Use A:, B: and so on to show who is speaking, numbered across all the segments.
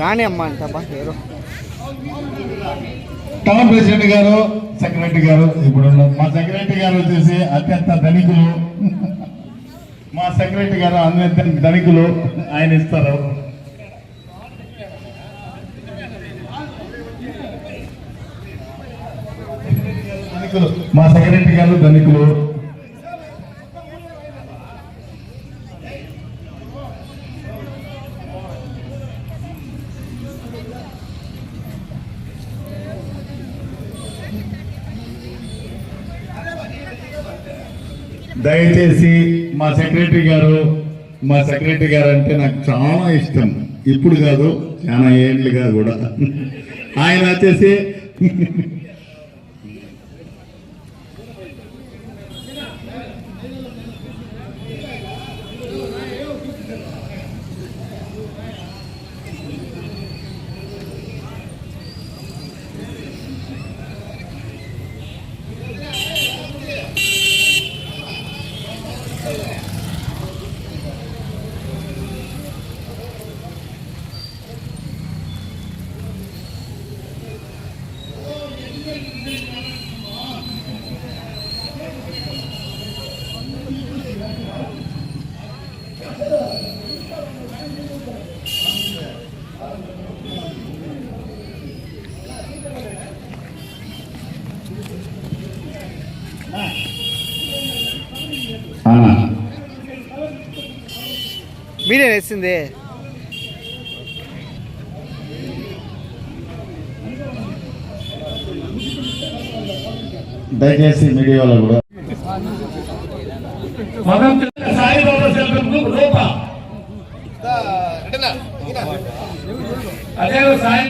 A: రాణి అమ్మ అంట బా
B: టౌన్ ప్రెసిడెంట్ గారు సెక్రటరీ గారు ఇప్పుడు మా సెక్రటరీ గారు వచ్చేసి అత్యంత ధనికులు. మా సెక్రటరీ గారు అత్యంత ధనికులు. ఆయన ఇస్తారు. ధనికులు మా సెక్రటరీ గారు ధనికులు. దయచేసి మా సెక్రటరీ గారు మా సెక్రటరీ గారు అంటే నాకు చాలా ఇష్టం. ఇప్పుడు కాదు చాలా ఏళ్ళుగా కూడా. ఆయన వచ్చేసి ఆ,
A: మీరే వేసింది.
B: దయచేసి మీడియా వాళ్ళు కూడా
C: సాయిబాబా సెల్ఫ్ రూప. అదే సాయి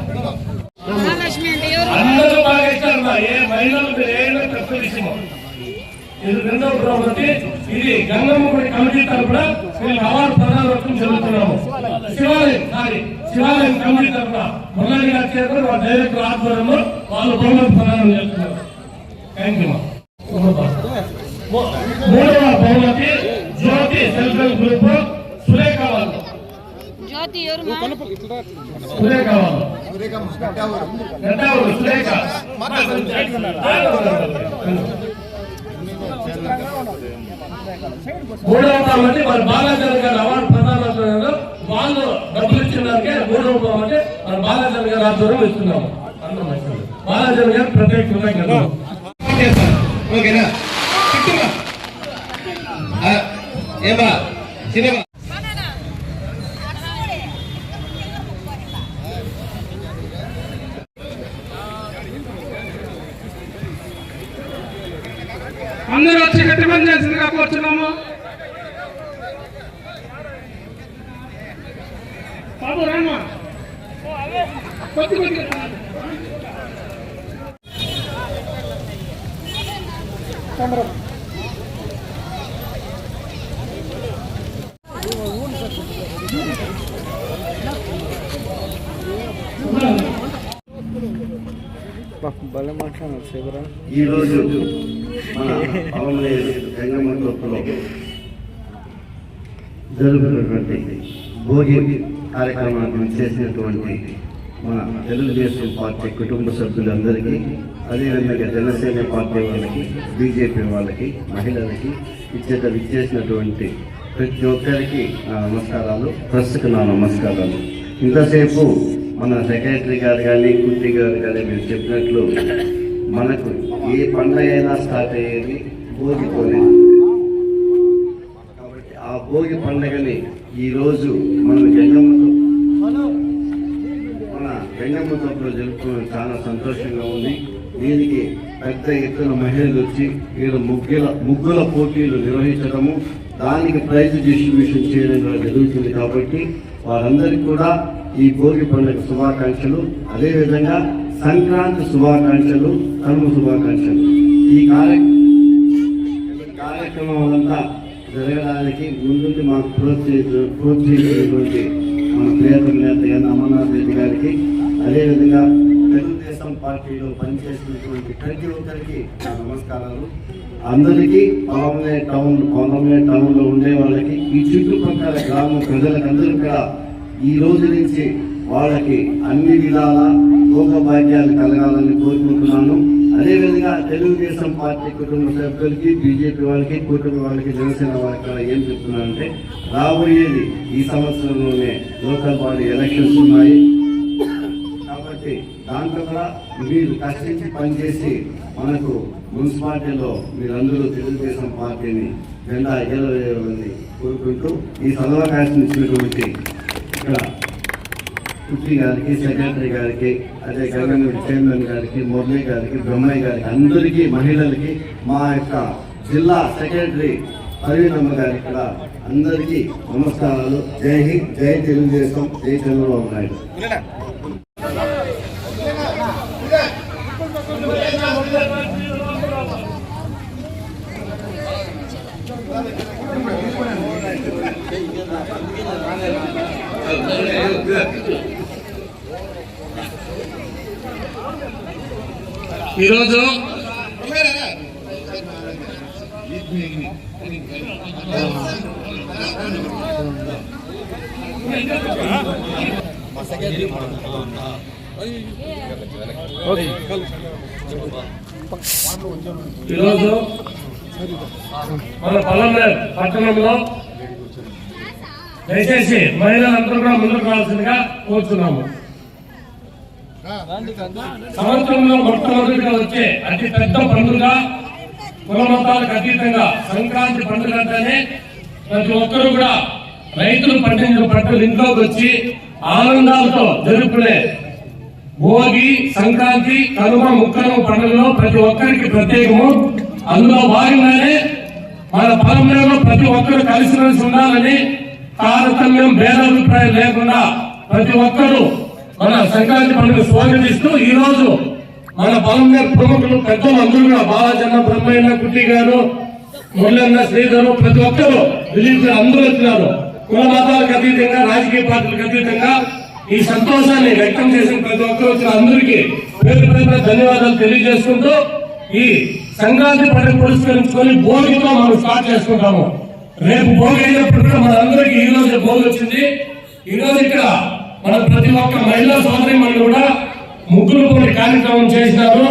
C: ఇది రెండవ ప్రభుత్వం ఇది గంగమ్మ గుడి కమిటీ తరఫున వీళ్ళకి అవార్డు ప్రదానం జరుగుతున్నాము. శివాలయం సారీ శివాలయం కమిటీ తరఫున మురళి గారి చేతులు మా డైరెక్టర్ ఆధ్వర్యంలో వాళ్ళు బహుమతి ప్రదానం చేస్తున్నారు. థ్యాంక్ యూ మూడవ బహుమతి Jyothi self help group Surekha వాళ్ళు
D: జ్యోతి
C: సురేఖ. వాళ్ళు సురేఖ మూడవ బహుమతి మరి బాలాజన్ గారు అవార్డు ప్రధాన వాళ్ళు డబ్బులు ఇచ్చిన దానికే మూడవ బహుమతి మరి బాలాజన్ గారు ఆధ్వర్యం ఇస్తున్నాము. అందరం బాలాజన్ గారు ప్రత్యేక కృతజ్ఞతలు.
E: ఓకేనా? ఏమా? సినిమా
C: పని చేసిందిగా కోరుతున్నాము బాబు రామా కొద్ది కొద్ది.
A: బా, భలే మాట్లాడారు శివరా.
F: ఈరోజు మన అవమలేరు గంగమ్మలో జరుగుతున్నటువంటి భోగి కార్యక్రమాన్ని చేసినటువంటి మన తెలుగుదేశం పార్టీ కుటుంబ సభ్యులందరికీ అదేవిధంగా జనసేన పార్టీ వాళ్ళకి బీజేపీ వాళ్ళకి మహిళలకి ఇచ్చేట విచ్చేసినటువంటి ప్రతి ఒక్కరికి నా నమస్కారాలు ప్రెస్కి నా నమస్కారాలు. ఇంతసేపు మన సెక్రటరీ గారు కానీ కుట్టి గారు కానీ మీరు చెప్పినట్లు మనకు ఏ పండగ అయినా స్టార్ట్ అయ్యేది భోగితోనే కాబట్టి ఆ భోగి పండగని ఈరోజు మనం గంగమ్మతో మన గంగమ్మ తప్పులో జరుపుకోవడం చాలా సంతోషంగా ఉంది. దీనికి పెద్ద ఎత్తున మహిళలు వచ్చి వీళ్ళు ముగ్గుల ముగ్గుల పోటీలు నిర్వహించడము దానికి ప్రైజ్ డిస్ట్రిబ్యూషన్ చేయడం జరుగుతుంది కాబట్టి వారందరికీ కూడా ఈ భోగి పండుగ శుభాకాంక్షలు. అదేవిధంగా సంక్రాంతి శుభాకాంక్షలు కనుమ శుభాకాంక్షలు. ఈ కార్యక్రమం కార్యక్రమం అంతా జరగడానికి ముందుండి మాకు ప్రోత్సహించ ప్రోత్సహించినటువంటి మన ప్రియతమ నేత ఎన్ అమర్నాథ్ రెడ్డి గారికి అదేవిధంగా తెలుగుదేశం పార్టీలో పనిచేసినటువంటి ప్రతి ఒక్కరికి నమస్కారాలు. అందరికీ పొలంలే టౌన్ పొలంలే టౌన్లో ఉండే వాళ్ళకి ఈ చుట్టుపక్కల గ్రామ ప్రజలకు అందరూ కూడా ఈ రోజు నుంచి వాళ్ళకి అన్ని విధాలా భోగ భాగ్యాలు కలగాలని కోరుకుంటున్నాను. అదేవిధంగా తెలుగుదేశం పార్టీ కుటుంబ సభ్యులకి బీజేపీ వాళ్ళకి కుటుంబ వాళ్ళకి జనసేన వాళ్ళకి ఏం చెప్తున్నానంటే రాబోయేది ఈ సంవత్సరంలోనే లోకల్ బాడీ ఎలక్షన్స్ ఉన్నాయి. కాబట్టి దాంట్లో కూడా మీరు కష్టించి పనిచేసి మనకు మున్సిపాలిటీలో మీరందరూ తెలుగుదేశం పార్టీని జెండా ఎగరవేయాలని కోరుకుంటూ ఈ సదవకాశం ఇచ్చినటువంటి ఇక్కడ పుట్టి గారికి సెక్రటరీ గారికి అదే గవర్నమెంట్ చైర్మన్ గారికి మురళి గారికి బ్రహ్మయ్య గారికి అందరికీ మహిళలకి మా యొక్క జిల్లా సెక్రటరీ పర్వీనమ్మ గారి కూడా అందరికీ నమస్కారాలు. జై హింద్ జై తెలుగుదేశం జై చంద్రబాబు నాయుడు.
C: ఈరోజు ఈరోజు మన పల్లెమేర్ పట్టణంలో దయచేసి మహిళలందరూ కూడా ముందుకు రావాల్సిందిగా కోరుతున్నాము సంవత్సరంలో మొట్టమొదటిగా వచ్చే అతి పెద్ద పండుగ కులమతాలకు అతీతంగా సంక్రాంతి పండుగ అంటేనే ప్రతి ఒక్కరూ కూడా రైతులు పండించిన పంటలు ఇంట్లోకి వచ్చి ఆనందాలతో జరుపుకునే భోగి సంక్రాంతి కనుమ ముక్కనుమ పండుగలో ప్రతి ఒక్కరికి ప్రత్యేకము. అందులో భాగంగానే మన పరంపరలో ప్రతి ఒక్కరు కలిసిమెలిసి ఉండాలని తారతమ్యం భేదాభిప్రాయం లేకుండా ప్రతి ఒక్కరూ మన సంక్రాంతి పండుగ స్వాగతిస్తూ ఈ రోజు మన పరంపర ప్రముఖులు పెద్దలు అందరూ కూడా బాలాజన్న బ్రహ్మయ్య కుట్టి గారు మురళన్న శ్రీధరు ప్రతి ఒక్కరు దిలీప్ అందరూ వచ్చినారు. కుల మతాలకు అతీతంగా రాజకీయ పార్టీలకు అతీతంగా ఈ సంతోషాన్ని వ్యక్తం చేసిన ప్రతి ఒక్కరు వచ్చిన అందరికీ పేరు పేరున ధన్యవాదాలు తెలియజేసుకుంటూ ఈ సంక్రాంతి పండుగ పురస్కరించుకొని భోగితో మనం స్టార్ట్ చేసుకుంటాము. రేపు భోగి అయినప్పుడు కూడా మన అందరికీ ఈ రోజు భోగి వచ్చింది. ఈ రోజు ఇక్కడ మన ప్రతి ఒక్క మహిళా సోదరి కూడా ముగ్గురు కొన్ని కార్యక్రమం చేసినారు.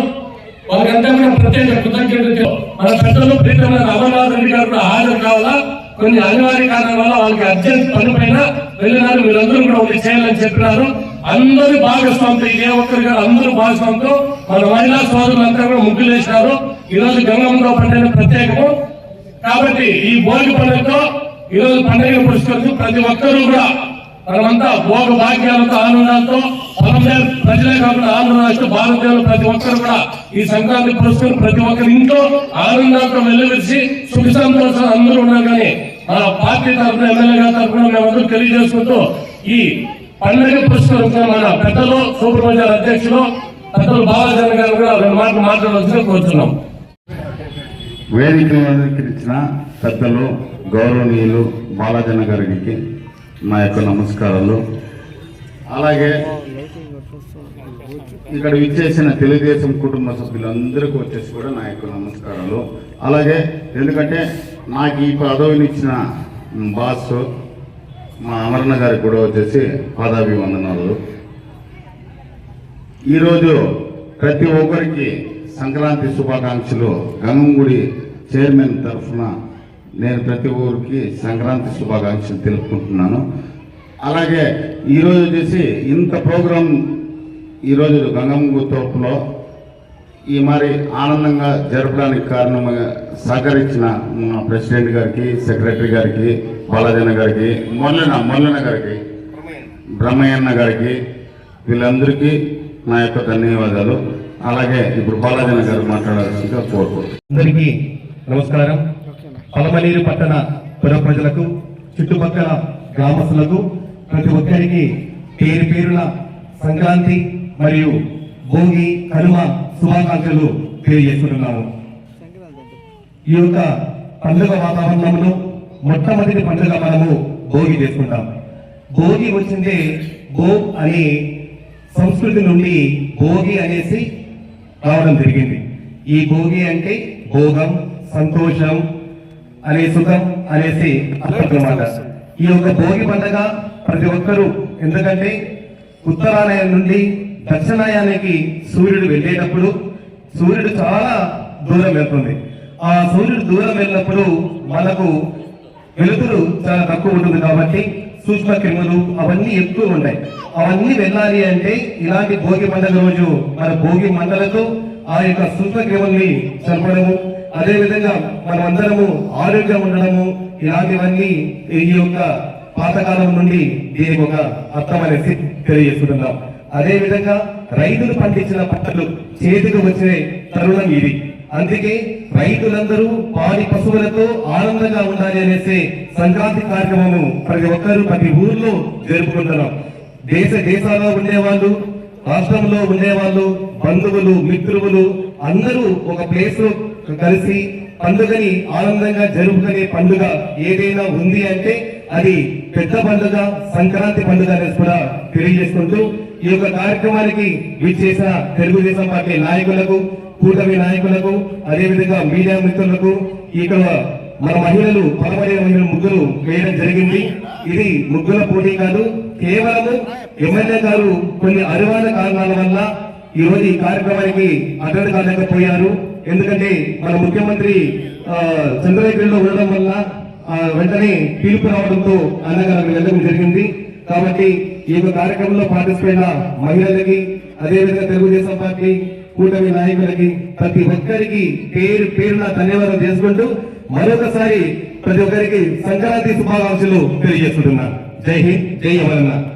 C: వాళ్ళకంతా కూడా ప్రత్యేక కృతజ్ఞతలు మన పెద్దలు ప్రీతమైన అమర్నాథ్ రెడ్డి గారు కూడా హాజరు కావాలా? కొన్ని అనివార్య కారణాల వల్ల వాళ్ళకి అర్జెంట్ పని పైన వెళ్ళినారు. మీరందరూ కూడా ఒకటి చేయాలని చెప్పినారు. అందరూ భాగస్వామితో ఏ ఒక్కరు గారు అందరూ భాగస్వామితో మన మహిళా సోదరులంతా కూడా ముగ్గులు వేసినారు. ఈ రోజు గంగమ్మలో ప్రత్యేకము. కాబట్టి ఈ భోగి పండుగతో ఈ రోజు పండుగ పురస్కరించి ప్రతి ఒక్కరూ కూడా మనమంతా భోగ భాగ్యాలతో ఆనందాలతో పొలంలో ప్రజలే కాకుండా ఆంధ్ర రాష్ట్ర భారతదేశంలో ప్రతి ఒక్కరు కూడా ఈ సంక్రాంతి పురస్కారం ప్రతి ఒక్కరి ఇంట్లో ఆనందంతో వెల్లువిరిచి సుఖ సంతోషాలు అందరూ ఉన్నారు కానీ మన పార్టీ తరఫున ఎమ్మెల్యే గారి తరఫున మేమందరూ తెలియజేసుకుంటూ ఈ పండుగ పురస్కరించిన మన పెద్దలు సూపర్ బజార్ అధ్యక్షులు పెద్దలు బాలాజన్ గారు కూడా రెండు మాటలు మాట్లాడవలసిన కోరుతున్నాం
B: వేదిక పెద్దలు గౌరవనీయులు బాలాజన్ గారికి నా యొక్క నమస్కారాలు. అలాగే ఇక్కడ విచ్చేసిన తెలుగుదేశం కుటుంబ సభ్యులందరికీ వచ్చేసి కూడా నా యొక్క నమస్కారాలు. అలాగే ఎందుకంటే నాకు ఈ పదవినిచ్చిన బాస్ మా అమరణ గారికి కూడా వచ్చేసి పాదాభివందనాలు. ఈరోజు ప్రతి ఒక్కరికి సంక్రాంతి శుభాకాంక్షలు. గంగంగుడి చైర్మన్ తరఫున నేను ప్రతి ఊరికి సంక్రాంతి శుభాకాంక్షలు తెలుపుకుంటున్నాను. అలాగే ఈరోజు వచ్చేసి ఇంత ప్రోగ్రాం ఈరోజు గంగమ్మ తోపులో ఈ మరి ఆనందంగా జరపడానికి కారణంగా సహకరించిన మా ప్రెసిడెంట్ గారికి సెక్రటరీ గారికి బాలాజన గారికి మొల్లన మొల్లన గారికి బ్రహ్మయ్యన్న గారికి వీళ్ళందరికీ నా యొక్క ధన్యవాదాలు. అలాగే ఇప్పుడు బాలాజన గారు మాట్లాడాల్సిందిగా కోరుకుంటున్నాను.
G: అందరికీ నమస్కారం. పలమనేరు పట్టణ పుర ప్రజలకు చుట్టుపక్కల గ్రామస్తులకు ప్రతి ఒక్కరికి పేరు పేరున సంక్రాంతి మరియు భోగి కనుమ శుభాకాంక్షలు తెలియజేస్తున్నాము ఈ యొక్క పండుగ వాతావరణంలో మొట్టమొదటి పండుగ మనము భోగి చేసుకుంటాం. భోగి వచ్చిందే భో అనే సంస్కృతి నుండి భోగి అనేసి రావడం జరిగింది. ఈ భోగి అంటే భోగం సంతోషం అనే సుఖం అనేసి అర్థమన్నమాట ఈ యొక్క భోగి పండుగ ప్రతి ఒక్కరూ ఎందుకంటే ఉత్తరాయణం నుండి దక్షిణాయానికి సూర్యుడు వెళ్ళేటప్పుడు సూర్యుడు చాలా దూరం వెళ్తుంది. ఆ సూర్యుడు దూరం వెళ్ళినప్పుడు మనకు వెలుతురు చాలా తక్కువ ఉంటుంది కాబట్టి సూక్ష్మ క్రిములు అవన్నీ ఎక్కువ ఉంటాయి అవన్నీ వెళ్ళాలి అంటే ఇలాంటి భోగి పండుగ రోజు మన భోగి మండలతో ఆ యొక్క సూక్ష్మ క్రిముల్ని చంపడము అదే విధంగా మనం ఆరోగ్యం ఉండడము ఇలాంటివన్నీ ఈ యొక్క పాతకాలం నుండి దీనికి ఒక అర్థం అనేసి తెలియజేసుకుంటున్నాం. అదే విధంగా రైతులు పండించిన పంటలు చేతికి వచ్చే తరుణం ఇది. అందుకే రైతులందరూ పాడి పశువులతో ఆనందంగా ఉండాలి అనేసి సంక్రాంతి కార్యక్రమము ప్రతి ఒక్కరూ ప్రతి ఊర్లో జరుపుకుంటున్నాం. దేశ దేశాల్లో ఉండేవాళ్ళు రాష్ట్రంలో ఉండేవాళ్ళు బంధువులు మిత్రువులు అందరూ ఒక ప్లేస్లో కలిసి పండుగని ఆనందంగా జరుపుకునే పండుగ ఏదైనా ఉంది అంటే అది పెద్ద పండుగ సంక్రాంతి పండుగ అనేది కూడా తెలియజేసుకుంటూ ఈ యొక్క కార్యక్రమానికి విచ్చేసిన తెలుగుదేశం పార్టీ నాయకులకు కూటమి నాయకులకు అదేవిధంగా మీడియా మిత్రులకు ఇక్కడ మన మహిళలు పదమూడు మహిళలు ముగ్గురు వేయడం జరిగింది. ఇది ముగ్గుల పోటీ కాదు కేవలము ఎమ్మెల్యే గారు కొన్ని అరువైన కారణాల వల్ల ఈ రోజు ఈ కార్యక్రమానికి అటెండ్ కాలేకపోయారు. ఎందుకంటే మన ముఖ్యమంత్రి ఆ, చంద్రగిరిలో ఉండడం వల్ల వెంటనే పిలుపు రావడంతో అన్నగారు వెళ్ళడం జరిగింది. కాబట్టి ఈ యొక్క కార్యక్రమంలో పార్టిసిపేట్ మహిళలకి అదేవిధంగా తెలుగుదేశం పార్టీ కూటమి నాయకులకి ప్రతి ఒక్కరికి పేరు పేరున ధన్యవాదాలు చేసుకుంటూ మరొకసారి ప్రతి ఒక్కరికి సంక్రాంతి శుభాకాంక్షలు తెలియజేస్తున్నాను జై హింద్ జై అమరనాథ్